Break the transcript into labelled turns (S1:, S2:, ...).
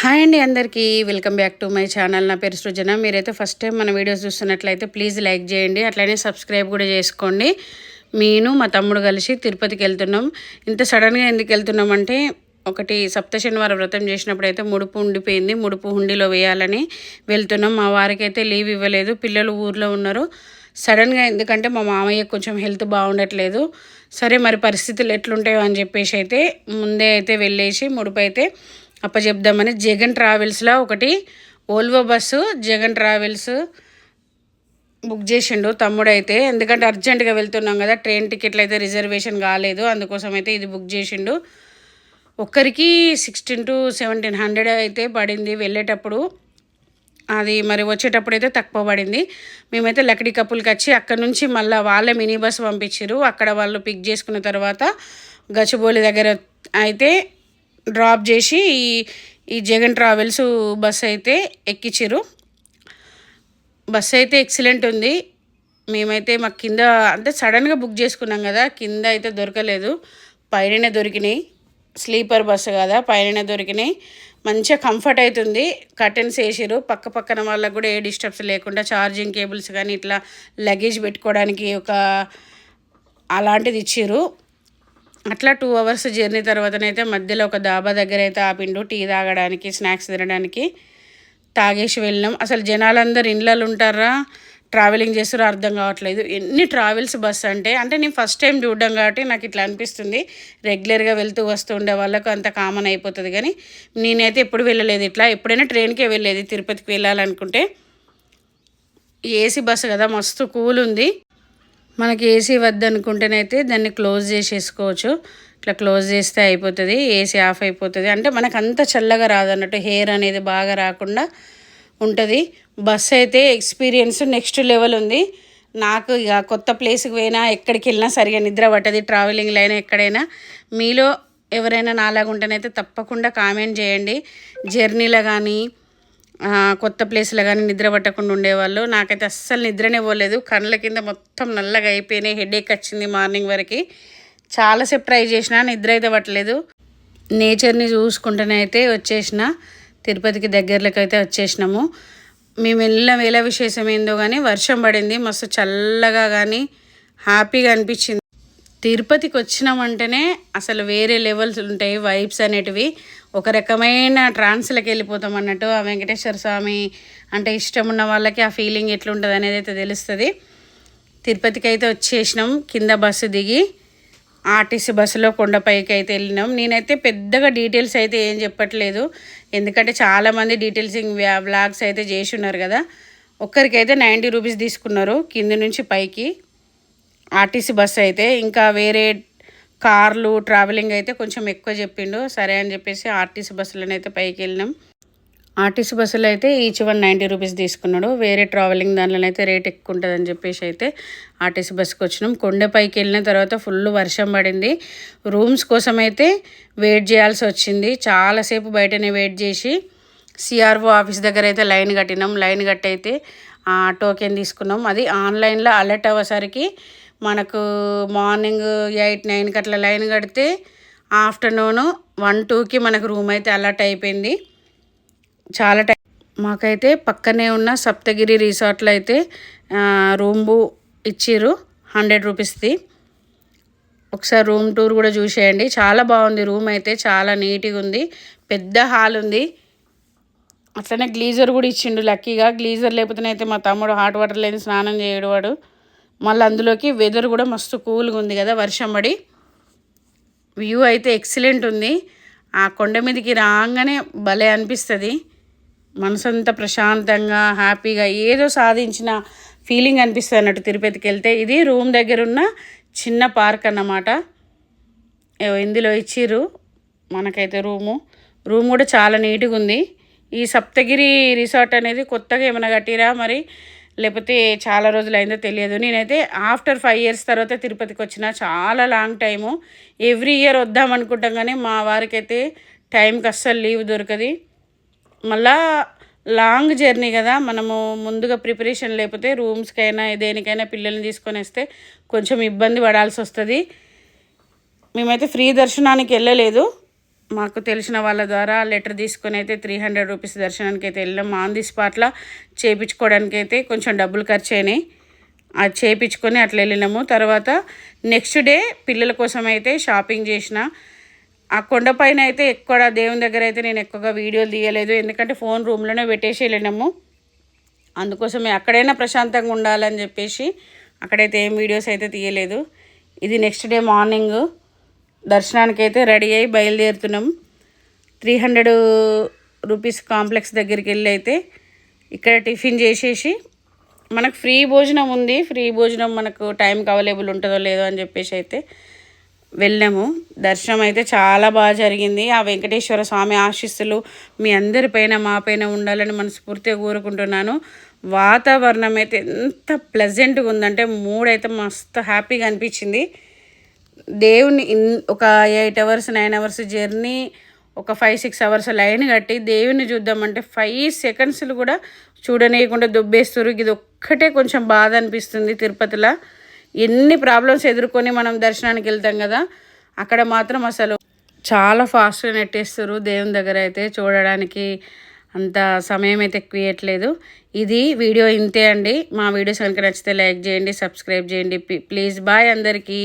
S1: Hi అండి అందరికీ. Welcome back to my channel. నా పేరు సృజన. మీరైతే ఫస్ట్ టైం మన వీడియోస్ చూస్తున్నట్లయితే ప్లీజ్ లైక్ చేయండి. అట్లనే సబ్స్క్రైబ్ కూడా చేసుకోండి. నేను మా తమ్ముడు కలిసి తిరుపతికి వెళ్తున్నాం. ఇంత సడన్గా ఎందుకు వెళ్తున్నాం అంటే ఒకటి సప్త శనివారం వ్రతం చేసినప్పుడు అయితే ముడుపు ఉండిపోయింది. ముడుపు హుండీలో వేయాలని వెళ్తున్నాం. మా వారికి అయితే లీవ్ ఇవ్వలేదు. పిల్లలు ఊర్లో ఉన్నారు. సడన్గా ఎందుకంటే మా మామయ్య కొంచెం హెల్త్ బాగుండట్లేదు. సరే మరి పరిస్థితులు ఎట్లుంటాయో అని చెప్పేసి అయితే ముందే అయితే వెళ్ళేసి ముడుపు అయితే అప్పచెప్దామని జగన్ ట్రావెల్స్లో ఒకటి Volvo bus Jagan travels book చేసిండు తమ్ముడు అయితే ఎందుకంటే అర్జెంటుగా వెళ్తున్నాం కదా ట్రైన్ టికెట్లు అయితే రిజర్వేషన్ కాలేదు అందుకోసం అయితే ఇది బుక్ చేసిండు. ఒక్కరికి సిక్స్టీన్ టు సెవెంటీన్ హండ్రెడ్ అయితే పడింది వెళ్ళేటప్పుడు. అది మరి వచ్చేటప్పుడు అయితే తక్కువ పడింది. మేమైతే లక్కడి కప్పులకి వచ్చి అక్కడ నుంచి మళ్ళీ వాళ్ళే మినీ బస్ పంపించారు అక్కడ వాళ్ళు పిక్ చేసుకున్న తర్వాత గచ్చిబౌలి దగ్గర అయితే డ్రాప్ చేసి ఈ ఈ జగన్ ట్రావెల్స్ బస్ అయితే ఎక్కించారు బస్ అయితే ఎక్సలెంట్ ఉంది. మేమైతే మాకు కింద అంటే సడన్గా బుక్ చేసుకున్నాం కదా కింద అయితే దొరకలేదు. పైననే దొరికినాయి. స్లీపర్ బస్సు కదా పైననే దొరికినాయి. మంచిగా కంఫర్ట్ అవుతుంది కర్టెన్స్ వేసారు పక్క పక్కన వాళ్ళకు కూడా ఏ డిస్టర్బ్స్ లేకుండా ఛార్జింగ్ కేబుల్స్ కానీ ఇట్లా లగేజ్ పెట్టుకోవడానికి ఒక అలాంటిది ఇచ్చారు అట్లా టూ అవర్స్ జర్నీ తర్వాతనైతే మధ్యలో ఒక దాబా దగ్గర అయితే ఆపిండు టీ తాగడానికి స్నాక్స్ తినడానికి తాగేసి వెళ్ళినాం. అసలు జనాలందరూ ఇండ్లలో ఉంటారా ట్రావెలింగ్ చేస్తారో అర్థం కావట్లేదు. ఎన్ని ట్రావెల్స్ బస్ అంటే అంటే నేను ఫస్ట్ టైం చూడడం కాబట్టి నాకు ఇట్లా అనిపిస్తుంది. రెగ్యులర్గా వెళ్తూ వస్తూ ఉండే వాళ్ళకు అంత కామన్ అయిపోతుంది. కానీ నేనైతే ఎప్పుడు వెళ్ళలేదు ఇట్లా. ఎప్పుడైనా ట్రైన్కే వెళ్ళేది. తిరుపతికి వెళ్ళాలనుకుంటే. ఏసీ బస్సు కదా మస్తు కూల్ ఉంది మనకి ఏసీ వద్దనుకుంటేనైతే దాన్ని క్లోజ్ చేసేసుకోవచ్చు. ఇట్లా క్లోజ్ చేస్తే అయిపోతుంది ఏసీ ఆఫ్ అయిపోతుంది. అంటే మనకు అంత చల్లగా రాదన్నట్టు హెయిర్ అనేది బాగా రాకుండా ఉంటుంది. బస్ అయితే ఎక్స్పీరియన్స్ నెక్స్ట్ లెవెల్ ఉంది. నాకు ఇక కొత్త ప్లేస్కి పోయినా ఎక్కడికి వెళ్ళినా సరిగా నిద్ర పట్టది. ట్రావెలింగ్లో అయినా ఎక్కడైనా. మీలో ఎవరైనా నాలాగా ఉంటేనైతే తప్పకుండా కామెంట్ చేయండి. జర్నీలో కానీ కొత్త ప్లేస్లో కానీ నిద్ర పట్టకుండా ఉండేవాళ్ళు. నాకైతే అస్సలు నిద్రనే పోలేదు. కళ్ళ కింద మొత్తం నల్లగా అయిపోయినాయి. హెడేక్ వచ్చింది మార్నింగ్ వరకు. చాలాసేపు ట్రై చేసిన నిద్ర అయితే పట్టలేదు. నేచర్ని చూసుకుంటూనే అయితే వచ్చేసిన. తిరుపతికి దగ్గరలోకి అయితే వచ్చేసినాము. మేము వెళ్ళిన వేళ విశేషం ఏందో కానీ వర్షం పడింది. మస్తు చల్లగా కానీ హ్యాపీగా అనిపించింది. తిరుపతికి వచ్చినామంటేనే అసలు వేరే లెవెల్స్ ఉంటాయి వైబ్స్ అనేటివి. ఒక రకమైన ట్రాన్స్లోకి వెళ్ళిపోతాం అన్నట్టు ఆ వెంకటేశ్వర స్వామి అంటే ఇష్టం ఉన్న వాళ్ళకి ఆ ఫీలింగ్ ఎట్లుంటుంది అనేది అయితే తెలుస్తుంది. తిరుపతికి అయితే వచ్చేసినాం కింద బస్సు దిగి ఆర్టీసీ బస్సులో కొండపైకి అయితే వెళ్ళినాం. నేనైతే పెద్దగా డీటెయిల్స్ అయితే ఏం చెప్పట్లేదు. ఎందుకంటే చాలామంది డీటెయిల్సింగ్ వ్లాగ్స్ అయితే చేసి ఉన్నారు కదా. ఒక్కరికైతే నైంటీ రూపీస్ తీసుకున్నారు కింది నుంచి పైకి. ఆర్టీసీ బస్సు అయితే ఇంకా వేరే కార్లు ట్రావెలింగ్ అయితే కొంచెం ఎక్కువ చెప్పిండు. సరే అని చెప్పేసి ఆర్టీసీ బస్సులను అయితే పైకి వెళ్ళినాం. ఆర్టీసీ బస్సులో అయితే ఈచ్ వన్ నైంటీ రూపీస్ తీసుకున్నాడు. వేరే ట్రావెలింగ్ దానిలో అయితే రేట్ ఎక్కువ ఉంటుందని చెప్పేసి అయితే ఆర్టీసీ బస్సుకి వచ్చినాం. కొండపైకి వెళ్ళిన తర్వాత ఫుల్ వర్షం పడింది. రూమ్స్ కోసం అయితే వెయిట్ చేయాల్సి వచ్చింది. చాలాసేపు బయటనే వెయిట్ చేసి సిఆర్ఓ ఆఫీస్ దగ్గర అయితే లైన్ కట్టినాం. లైన్ కట్టి అయితే టోకెన్ తీసుకున్నాం. అది ఆన్లైన్లో అలర్ట్ అవ్వసరికి మనకు మార్నింగ్ ఎయిట్ నైన్కి అట్లా లైన్ కడితే ఆఫ్టర్నూన్ వన్ టూకి మనకు రూమ్ అయితే అలర్ట్ అయిపోయింది. చాలా టైం మాకైతే పక్కనే ఉన్న సప్తగిరి రిసార్ట్లో అయితే రూమ్ ఇచ్చిర్రు హండ్రెడ్ రూపీస్ది. ఒకసారి రూమ్ టూర్ కూడా చూసేయండి. చాలా బాగుంది రూమ్ అయితే చాలా నీట్గా ఉంది. పెద్ద హాల్ ఉంది. అట్లనే గ్లీజర్ కూడా ఇచ్చిండు లక్కీగా. గ్లీజర్ లేకపోతేనైతే మా తమ్ముడు హాట్ వాటర్ లేని స్నానం చేయడు వాడు. మళ్ళీ అందులోకి వెదర్ కూడా మస్తు కూల్గా ఉంది కదా వర్షం పడి. వ్యూ అయితే ఎక్సలెంట్ ఉంది. ఆ కొండ మీదకి రాగానే భలే అనిపిస్తుంది. మనసంతా ప్రశాంతంగా హ్యాపీగా ఏదో సాధించిన ఫీలింగ్ అనిపిస్తుంది అన్నట్టు తిరుపతికి వెళ్తే. ఇది రూమ్ దగ్గర ఉన్న చిన్న పార్క్ అన్నమాట. ఇందులో ఇచ్చిర్రు మనకైతే రూము. రూమ్ కూడా చాలా నీట్గా ఉంది. ఈ సప్తగిరి రిసార్ట్ అనేది కొత్తగా ఏమైనా కట్టిరా మరి? లేకపోతే చాలా రోజులు అయిందో తెలియదు. నేనైతే ఆఫ్టర్ ఫైవ్ ఇయర్స్ తర్వాత తిరుపతికి వచ్చిన చాలా లాంగ్ టైము. ఎవ్రీ ఇయర్ వద్దాం అనుకుంటాం కానీ మా వారికైతే టైంకి అస్సలు లీవ్ దొరకది. మళ్ళా లాంగ్ జర్నీ కదా మనము ముందుగా ప్రిపరేషన్ లేకపోతే రూమ్స్కైనా దేనికైనా పిల్లల్ని తీసుకొని వస్తే కొంచెం ఇబ్బంది పడాల్సి వస్తుంది. మేమైతే ఫ్రీ దర్శనానికి వెళ్ళలేదు. మాకు తెలిసిన వాళ్ళ ద్వారా లెటర్ తీసుకొని అయితే త్రీ హండ్రెడ్ రూపీస్ దర్శనానికి అయితే వెళ్ళాం. ఆన్ ది స్పాట్లో చేయించుకోవడానికి అయితే కొంచెం డబ్బులు ఖర్చు అయినాయి. అది చేయించుకొని అట్లా వెళ్ళినాము. తర్వాత నెక్స్ట్ డే పిల్లల కోసం అయితే షాపింగ్ చేసిన. ఆ కొండపైన అయితే ఎక్కువ దేవుని దగ్గర అయితే నేను ఎక్కువగా వీడియోలు తీయలేదు. ఎందుకంటే ఫోన్ రూమ్లోనే పెట్టేసి వెళ్ళినాము. అందుకోసమే అక్కడైనా ప్రశాంతంగా ఉండాలని చెప్పేసి అక్కడైతే ఏం వీడియోస్ అయితే తీయలేదు. ఇది నెక్స్ట్ డే మార్నింగ్ దర్శనానికి అయితే రెడీ అయ్యి బయలుదేరుతున్నాం. త్రీ హండ్రెడ్ రూపీస్ కాంప్లెక్స్ దగ్గరికి వెళ్ళి అయితే ఇక్కడ టిఫిన్ చేసేసి మనకు ఫ్రీ భోజనం ఉంది. ఫ్రీ భోజనం మనకు టైంకి అవైలబుల్ ఉంటుందో లేదో అని చెప్పేసి అయితే వెళ్ళాము. దర్శనం అయితే చాలా బాగా జరిగింది. ఆ వెంకటేశ్వర స్వామి ఆశీస్సులు మీ అందరిపైన మా పైన ఉండాలని మనస్ఫూర్తిగా కోరుకుంటున్నాను. వాతావరణం అయితే ఎంత ప్లెజెంట్గా ఉందంటే మూడైతే మస్తు హ్యాపీగా అనిపించింది. దేవుని ఒక eight hours nine hours journey ఒక ఫైవ్ సిక్స్ అవర్స్ లైన్ కట్టి దేవుని చూద్దామంటే ఫైవ్ సెకండ్స్లు కూడా చూడనేయకుండా దుబ్బేస్తారు. ఇది ఒక్కటే కొంచెం బాధ అనిపిస్తుంది తిరుపతిలో. ఎన్ని ప్రాబ్లమ్స్ ఎదుర్కొని మనం దర్శనానికి వెళ్తాం కదా అక్కడ మాత్రం అసలు చాలా ఫాస్ట్గా నెట్టేస్తారు దేవుని దగ్గర అయితే చూడడానికి. అంత సమయం అయితే ఎక్కువట్లేదు ఇది వీడియో ఇంతే అండి. మా వీడియోస్ కనుక నచ్చితే లైక్ చేయండి సబ్స్క్రైబ్ చేయండి. ప్లీజ్ బాయ్ అందరికీ.